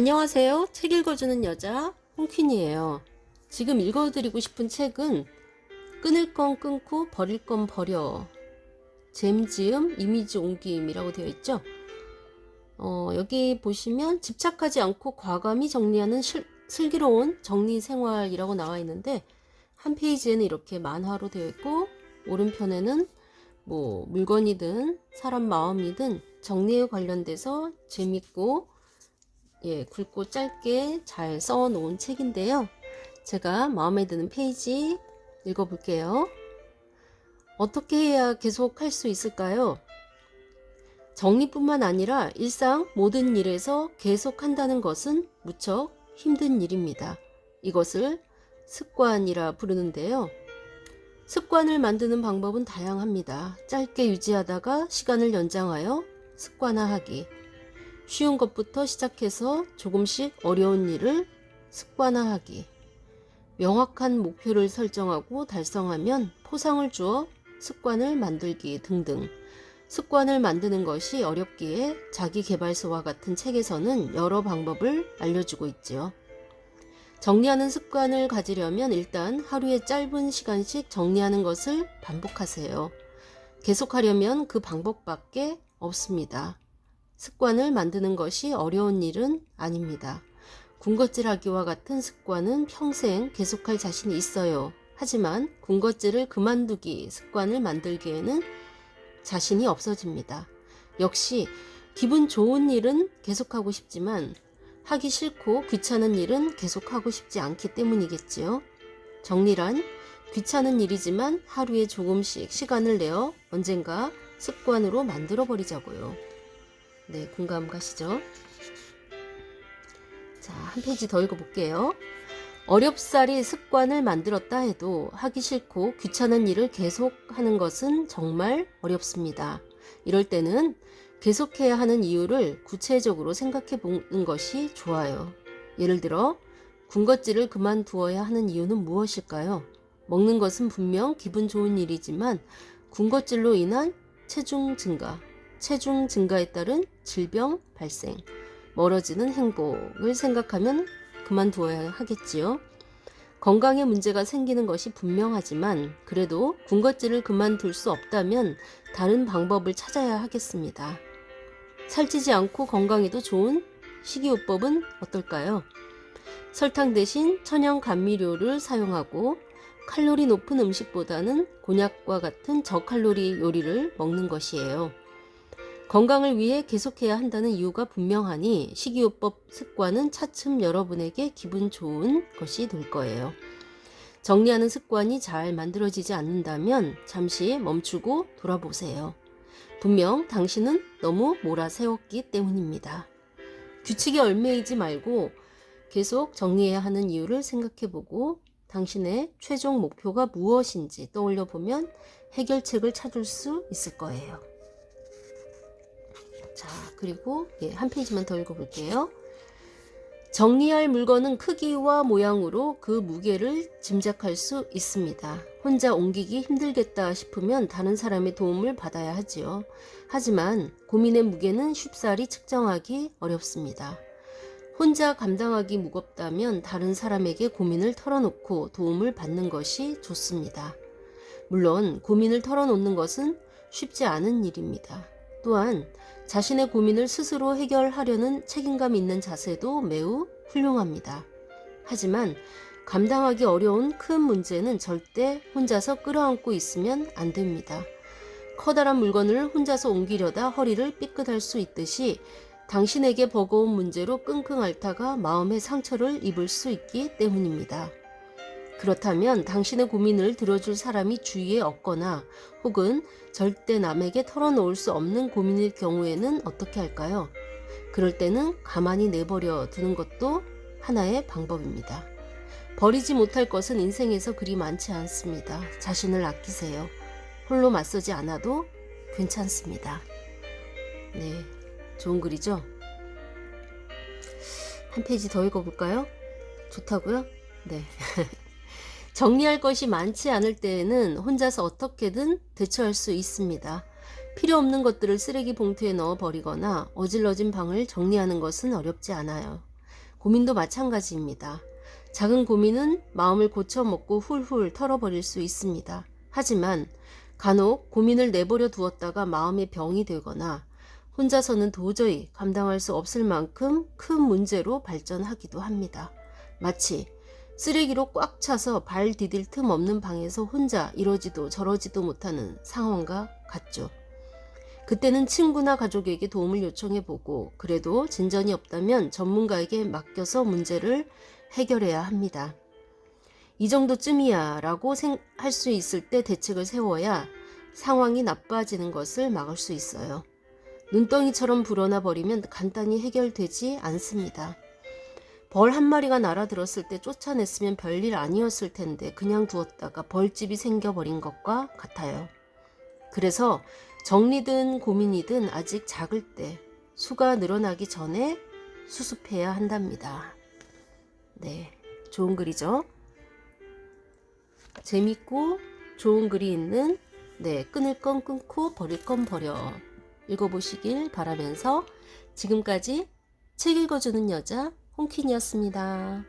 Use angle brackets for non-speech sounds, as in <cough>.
안녕하세요. 책 읽어주는 여자 홍퀸이에요. 지금 읽어드리고 싶은 책은 끊을 건 끊고 버릴 건 버려. 잼지음 이미지 옮김이라고 되어 있죠. 어, 여기 보시면 집착하지 않고 과감히 정리하는 실- 슬기로운 정리 생활이라고 나와 있는데 한 페이지에는 이렇게 만화로 되어 있고 오른편에는 뭐 물건이든 사람 마음이든 정리에 관련돼서 재밌고 예, 굵고 짧게 잘 써 놓은 책인데요. 제가 마음에 드는 페이지 읽어 볼게요. 어떻게 해야 계속 할 수 있을까요? 정리뿐만 아니라 일상 모든 일에서 계속 한다는 것은 무척 힘든 일입니다. 이것을 습관이라 부르는데요. 습관을 만드는 방법은 다양합니다. 짧게 유지하다가 시간을 연장하여 습관화하기. 쉬운 것부터 시작해서 조금씩 어려운 일을 습관화하기. 명확한 목표를 설정하고 달성하면 포상을 주어 습관을 만들기 등등. 습관을 만드는 것이 어렵기에 자기 개발서와 같은 책에서는 여러 방법을 알려주고 있지요. 정리하는 습관을 가지려면 일단 하루에 짧은 시간씩 정리하는 것을 반복하세요. 계속하려면 그 방법밖에 없습니다. 습관을 만드는 것이 어려운 일은 아닙니다. 군것질하기와 같은 습관은 평생 계속할 자신이 있어요. 하지만 군것질을 그만두기 습관을 만들기에는 자신이 없어집니다. 역시 기분 좋은 일은 계속하고 싶지만 하기 싫고 귀찮은 일은 계속하고 싶지 않기 때문이겠지요. 정리란 귀찮은 일이지만 하루에 조금씩 시간을 내어 언젠가 습관으로 만들어 버리자고요. 네, 공감 가시죠? 자, 한 페이지 더 읽어볼게요. 어렵사리 습관을 만들었다 해도 하기 싫고 귀찮은 일을 계속 하는 것은 정말 어렵습니다. 이럴 때는 계속해야 하는 이유를 구체적으로 생각해 보는 것이 좋아요. 예를 들어, 군것질을 그만두어야 하는 이유는 무엇일까요? 먹는 것은 분명 기분 좋은 일이지만 군것질로 인한 체중 증가, 체중 증가에 따른 질병 발생, 멀어지는 행복을 생각하면 그만두어야 하겠지요. 건강에 문제가 생기는 것이 분명하지만 그래도 군것질을 그만둘 수 없다면 다른 방법을 찾아야 하겠습니다. 살찌지 않고 건강에도 좋은 식이요법은 어떨까요? 설탕 대신 천연 감미료를 사용하고 칼로리 높은 음식보다는 곤약과 같은 저칼로리 요리를 먹는 것이에요. 건강을 위해 계속해야 한다는 이유가 분명하니 식이요법 습관은 차츰 여러분에게 기분 좋은 것이 될 거예요. 정리하는 습관이 잘 만들어지지 않는다면 잠시 멈추고 돌아보세요. 분명 당신은 너무 몰아세웠기 때문입니다. 규칙에 얽매이지 말고 계속 정리해야 하는 이유를 생각해보고 당신의 최종 목표가 무엇인지 떠올려 보면 해결책을 찾을 수 있을 거예요. 자, 그리고 예, 한 페이지만 더 읽어볼게요. 정리할 물건은 크기와 모양으로 그 무게를 짐작할 수 있습니다. 혼자 옮기기 힘들겠다 싶으면 다른 사람의 도움을 받아야 하지요. 하지만 고민의 무게는 쉽사리 측정하기 어렵습니다. 혼자 감당하기 무겁다면 다른 사람에게 고민을 털어놓고 도움을 받는 것이 좋습니다. 물론 고민을 털어놓는 것은 쉽지 않은 일입니다. 또한 자신의 고민을 스스로 해결하려는 책임감 있는 자세도 매우 훌륭합니다. 하지만 감당하기 어려운 큰 문제는 절대 혼자서 끌어안고 있으면 안 됩니다. 커다란 물건을 혼자서 옮기려다 허리를 삐끗할 수 있듯이 당신에게 버거운 문제로 끙끙 앓다가 마음의 상처를 입을 수 있기 때문입니다. 그렇다면 당신의 고민을 들어줄 사람이 주위에 없거나 혹은 절대 남에게 털어놓을 수 없는 고민일 경우에는 어떻게 할까요? 그럴 때는 가만히 내버려 두는 것도 하나의 방법입니다. 버리지 못할 것은 인생에서 그리 많지 않습니다. 자신을 아끼세요. 홀로 맞서지 않아도 괜찮습니다. 네. 좋은 글이죠? 한 페이지 더 읽어볼까요? 좋다고요? 네. <laughs> 정리할 것이 많지 않을 때에는 혼자서 어떻게든 대처할 수 있습니다. 필요 없는 것들을 쓰레기 봉투에 넣어 버리거나 어질러진 방을 정리하는 것은 어렵지 않아요. 고민도 마찬가지입니다. 작은 고민은 마음을 고쳐먹고 훌훌 털어버릴 수 있습니다. 하지만 간혹 고민을 내버려 두었다가 마음의 병이 되거나 혼자서는 도저히 감당할 수 없을 만큼 큰 문제로 발전하기도 합니다. 마치 쓰레기로 꽉 차서 발 디딜 틈 없는 방에서 혼자 이러지도 저러지도 못하는 상황과 같죠. 그때는 친구나 가족에게 도움을 요청해 보고 그래도 진전이 없다면 전문가에게 맡겨서 문제를 해결해야 합니다. 이 정도쯤이야 라고 할 수 있을 때 대책을 세워야 상황이 나빠지는 것을 막을 수 있어요. 눈덩이처럼 불어나 버리면 간단히 해결되지 않습니다. 벌 한 마리가 날아들었을 때 쫓아냈으면 별일 아니었을 텐데 그냥 두었다가 벌집이 생겨버린 것과 같아요. 그래서 정리든 고민이든 아직 작을 때 수가 늘어나기 전에 수습해야 한답니다. 네, 좋은 글이죠? 재밌고 좋은 글이 있는 네, 끊을 건 끊고 버릴 건 버려. 읽어보시길 바라면서 지금까지 책 읽어주는 여자 홍킨이었습니다.